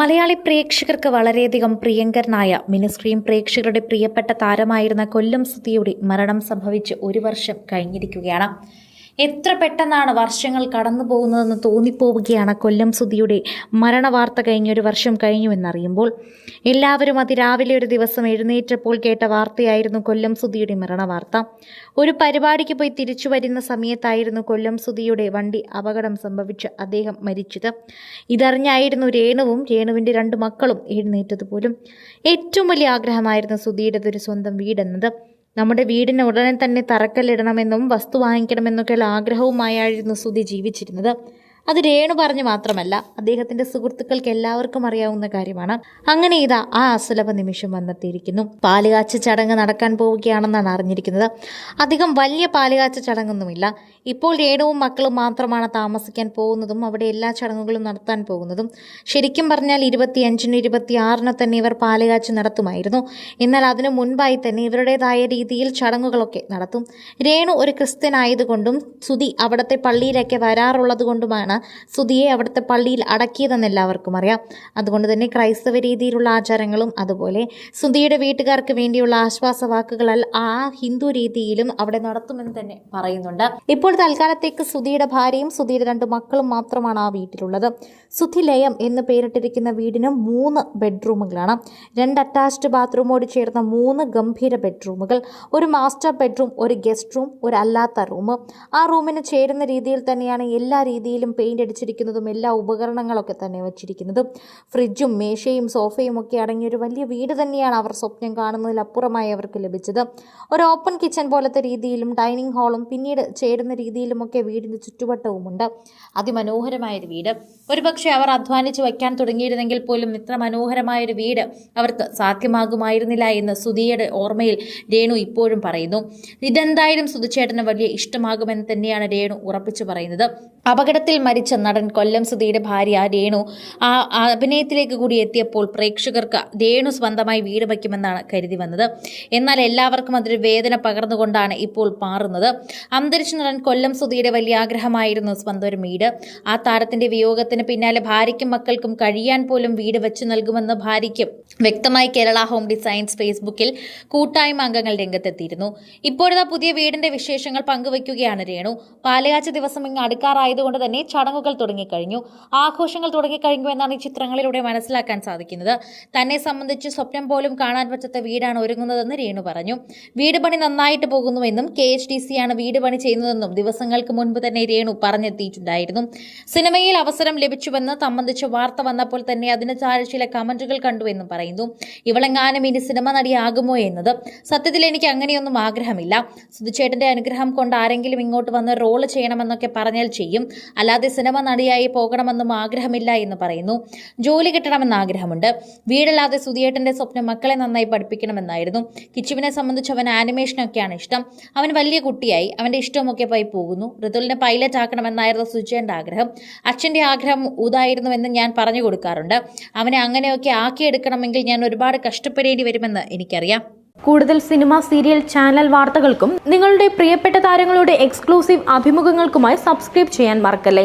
മലയാളി പ്രേക്ഷകർക്ക് വളരെയധികം പ്രിയങ്കരനായ മിനിസ്ക്രീൻ പ്രേക്ഷകരുടെ പ്രിയപ്പെട്ട താരമായിരുന്ന കൊല്ലം സുധിയുടെ മരണം സംഭവിച്ച് ഒരു വർഷം കഴിഞ്ഞിരിക്കുകയാണ്. എത്ര പെട്ടെന്നാണ് വർഷങ്ങൾ കടന്നു പോകുന്നതെന്ന് തോന്നിപ്പോവുകയാണ് കൊല്ലം സുധിയുടെ മരണവാർത്ത കഴിഞ്ഞൊരു വർഷം കഴിഞ്ഞു എന്നറിയുമ്പോൾ. എല്ലാവരും അതിരാവിലെ ഒരു ദിവസം എഴുന്നേറ്റപ്പോൾ കേട്ട വാർത്തയായിരുന്നു കൊല്ലം സുധിയുടെ മരണവാർത്ത. ഒരു പരിപാടിക്ക് പോയി തിരിച്ചു വരുന്ന സമയത്തായിരുന്നു കൊല്ലം സുധിയുടെ വണ്ടി അപകടം സംഭവിച്ച് അദ്ദേഹം മരിച്ചത്. ഇതറിഞ്ഞായിരുന്നു രേണുവും രേണുവിന്റെ രണ്ട് മക്കളും എഴുന്നേറ്റത് പോലും. ഏറ്റവും വലിയ ആഗ്രഹമായിരുന്നു ഒരു സ്വന്തം വീടെന്നത്. നമ്മുടെ വീടിന് ഉടനെ തന്നെ തറക്കല്ലിടണമെന്നും വസ്തു വാങ്ങിക്കണമെന്നൊക്കെയുള്ള ആഗ്രഹവുമായായിരുന്നു സുധി ജീവിച്ചിരുന്നത്. അത് രേണു പറഞ്ഞു മാത്രമല്ല അദ്ദേഹത്തിന്റെ സുഹൃത്തുക്കൾക്ക് എല്ലാവർക്കും അറിയാവുന്ന കാര്യമാണ്. അങ്ങനെ ഇതാ ആ അസുലഭ നിമിഷം വന്നെത്തിയിരിക്കുന്നു. പാലുകാച്ച ചടങ്ങ് നടക്കാൻ പോവുകയാണെന്നാണ് അറിഞ്ഞിരിക്കുന്നത്. അധികം വലിയ പാലുകാച്ച ചടങ്ങൊന്നുമില്ല. ഇപ്പോൾ രേണുവും മക്കളും മാത്രമാണ് താമസിക്കാൻ പോകുന്നതും അവിടെ എല്ലാ ചടങ്ങുകളും നടത്താൻ പോകുന്നതും. ശരിക്കും പറഞ്ഞാൽ ഇരുപത്തിയഞ്ചിന് ഇരുപത്തിയാറിന് തന്നെ ഇവർ പാലുകാച്ച് നടത്തുമായിരുന്നു. എന്നാൽ അതിനു മുൻപായി തന്നെ ഇവരുടേതായ രീതിയിൽ ചടങ്ങുകളൊക്കെ നടത്തും. രേണു ഒരു ക്രിസ്ത്യൻ ആയതുകൊണ്ടും സുധി അവിടുത്തെ പള്ളിയിലൊക്കെ വരാറുള്ളത് കൊണ്ടുമാണ് സുധിയെ അവിടുത്തെ പള്ളിയിൽ അടക്കിയതെന്ന് എല്ലാവർക്കും അറിയാം. അതുകൊണ്ട് തന്നെ ക്രൈസ്തവ രീതിയിലുള്ള ആചാരങ്ങളും അതുപോലെ സുധിയുടെ വീട്ടുകാർക്ക് വേണ്ടിയുള്ള ആശ്വാസ വാക്കുകളാൽ ആ ഹിന്ദു രീതിയിലും അവിടെ നടത്തുമെന്ന് തന്നെ പറയുന്നുണ്ട്. ഇപ്പോൾ തൽക്കാലത്തേക്ക് സുധിയുടെ ഭാര്യയും സുധിയുടെ രണ്ട് മക്കളും മാത്രമാണ് ആ വീട്ടിലുള്ളത്. സുധി ലയം എന്ന് പേരിട്ടിരിക്കുന്ന വീടിന് മൂന്ന് ബെഡ്റൂമുകളാണ്. രണ്ട് അറ്റാച്ച്ഡ് ബാത്റൂമോട് ചേർന്ന മൂന്ന് ഗംഭീര ബെഡ്റൂമുകൾ ഒരു മാസ്റ്റർ ബെഡ്റൂം ഒരു ഗസ്റ്റ് റൂം ഒരു അല്ലാത്ത റൂം. ആ റൂമിന് ചേരുന്ന രീതിയിൽ തന്നെയാണ് എല്ലാ രീതിയിലും പെയിന്റ് അടിച്ചിരിക്കുന്നതും എല്ലാ ഉപകരണങ്ങളൊക്കെ തന്നെ വെച്ചിരിക്കുന്നതും. ഫ്രിഡ്ജും മേശയും സോഫയും ഒക്കെ അടങ്ങിയ ഒരു വലിയ വീട് തന്നെയാണ് അവർ സ്വപ്നം കാണുന്നതിൽ അപ്പുറമായി അവർക്ക് ലഭിച്ചത്. ഒരു ഓപ്പൺ കിച്ചൺ പോലത്തെ രീതിയിലും ഡൈനിങ് ഹാളും പിന്നീട് ചേരുന്ന രീതിയിലുമൊക്കെ വീടിന്റെ ചുറ്റുവട്ടവുമുണ്ട്. അതിമനോഹരമായൊരു വീട്. ഒരുപക്ഷെ അവർ അധ്വാനിച്ച് വയ്ക്കാൻ തുടങ്ങിയിരുന്നെങ്കിൽ പോലും ഇത്ര മനോഹരമായൊരു വീട് അവർക്ക് സാധ്യമാകുമായിരുന്നില്ല എന്ന് സുധിയുടെ ഓർമ്മയിൽ രേണു ഇപ്പോഴും പറയുന്നു. ഇതെന്തായാലും സുധിച്ചേട്ടന് വലിയ ഇഷ്ടമാകുമെന്ന് തന്നെയാണ് രേണു ഉറപ്പിച്ചു പറയുന്നത്. അപകടത്തിൽ മരിച്ച നടൻ കൊല്ലം സുധിയുടെ ഭാര്യ രേണു ആ അഭിനയത്തിലേക്ക് കൂടി എത്തിയപ്പോൾ പ്രേക്ഷകർക്ക് രേണു സ്വന്തമായി വീട് വയ്ക്കുമെന്നാണ് കരുതി വന്നത്. എന്നാൽ എല്ലാവർക്കും അതൊരു വേദന പകർന്നുകൊണ്ടാണ് ഇപ്പോൾ മാറുന്നത്. അന്തരിച്ച നടൻ കൊല്ലം സുധിയുടെ വലിയ ആഗ്രഹമായിരുന്നു സ്വന്തം ഒരു വീട്. ആ താരത്തിന്റെ വിയോഗത്തിന് പിന്നാലെ ഭാര്യയ്ക്കും മക്കൾക്കും കഴിയാൻ പോലും വീട് വെച്ചു നൽകുമെന്ന് ഭാര്യയ്ക്ക് വ്യക്തമായി കേരള ഹോം ഡിസൈൻസ് ഫേസ്ബുക്കിൽ കൂട്ടായ്മ അംഗങ്ങൾ രംഗത്തെത്തിയിരുന്നു. ഇപ്പോഴത്തെ പുതിയ വീടിന്റെ വിശേഷങ്ങൾ പങ്കുവയ്ക്കുകയാണ് രേണു. പാലയാച്ച ദിവസം ഇങ്ങ് അടുക്കാറായതുകൊണ്ട് തന്നെ ചടങ്ങുകൾ തുടങ്ങിക്കഴിഞ്ഞു. ആഘോഷങ്ങൾ തുടങ്ങിക്കഴിഞ്ഞു എന്നാണ് ഈ ചിത്രങ്ങളിലൂടെ മനസ്സിലാക്കാൻ സാധിക്കുന്നത്. തന്നെ സംബന്ധിച്ച് സ്വപ്നം പോലും കാണാൻ പറ്റാത്ത വീടാണ് ഒരുങ്ങുന്നതെന്ന് രേണു പറഞ്ഞു. വീട് പണി നന്നായിട്ട് പോകുന്നുവെന്നും കെ എച്ച് ഡി സി ആണ് വീട് പണി ചെയ്യുന്നതെന്നും ദിവസങ്ങൾക്ക് മുൻപ് തന്നെ രേണു പറഞ്ഞെത്തിയിട്ടുണ്ടായിരുന്നു. സിനിമയിൽ അവസരം ലഭിച്ചുവെന്ന് സംബന്ധിച്ച് വാർത്ത വന്നപ്പോൾ തന്നെ അതിന് താഴെ ചില കമന്റുകൾ കണ്ടുവെന്നും പറയുന്നു. ഇവളെങ്ങാനും ഇനി സിനിമ നടിയാകുമോ എന്നത് സത്യത്തിൽ എനിക്ക് അങ്ങനെയൊന്നും ആഗ്രഹമില്ല. സുധിച്ചേട്ടന്റെ അനുഗ്രഹം കൊണ്ട് ആരെങ്കിലും ഇങ്ങോട്ട് വന്ന് റോൾ ചെയ്യണമെന്നൊക്കെ പറഞ്ഞാൽ ചെയ്യും. അല്ലാതെ സിനിമ നടിയായി പോകണമെന്നും ആഗ്രഹമില്ല എന്ന് പറയുന്നു. ജോലി കിട്ടണമെന്ന് ആഗ്രഹമുണ്ട്. വീടല്ലാതെ സുധിയേട്ടന്റെ സ്വപ്നം മക്കളെ നന്നായി പഠിപ്പിക്കണമെന്നായിരുന്നു. കിച്ചുവിനെ സംബന്ധിച്ച് അവൻ ആനിമേഷനൊക്കെയാണ് ഇഷ്ടം. അവൻ വലിയ കുട്ടിയായി. അവന്റെ ഇഷ്ടമൊക്കെ പോയി പോകുന്നു. ഋതുലിനെ പൈലറ്റ് ആക്കണമെന്നായിരുന്നു സുജയന്റെ ആഗ്രഹം. അച്ഛന്റെ ആഗ്രഹം ഊതായിരുന്നുവെന്ന് ഞാൻ പറഞ്ഞു കൊടുക്കാറുണ്ട്. അവനെ അങ്ങനെയൊക്കെ ആക്കിയെടുക്കണമെങ്കിൽ ഞാൻ ഒരുപാട് കഷ്ടപ്പെടേണ്ടി വരുമെന്ന് എനിക്കറിയാം. കൂടുതൽ സിനിമ സീരിയൽ ചാനൽ വാർത്തകൾക്കും നിങ്ങളുടെ പ്രിയപ്പെട്ട താരങ്ങളുടെ എക്സ്ക്ലൂസീവ് അഭിമുഖങ്ങൾക്കുമായി സബ്സ്ക്രൈബ് ചെയ്യാൻ മറക്കല്ലേ?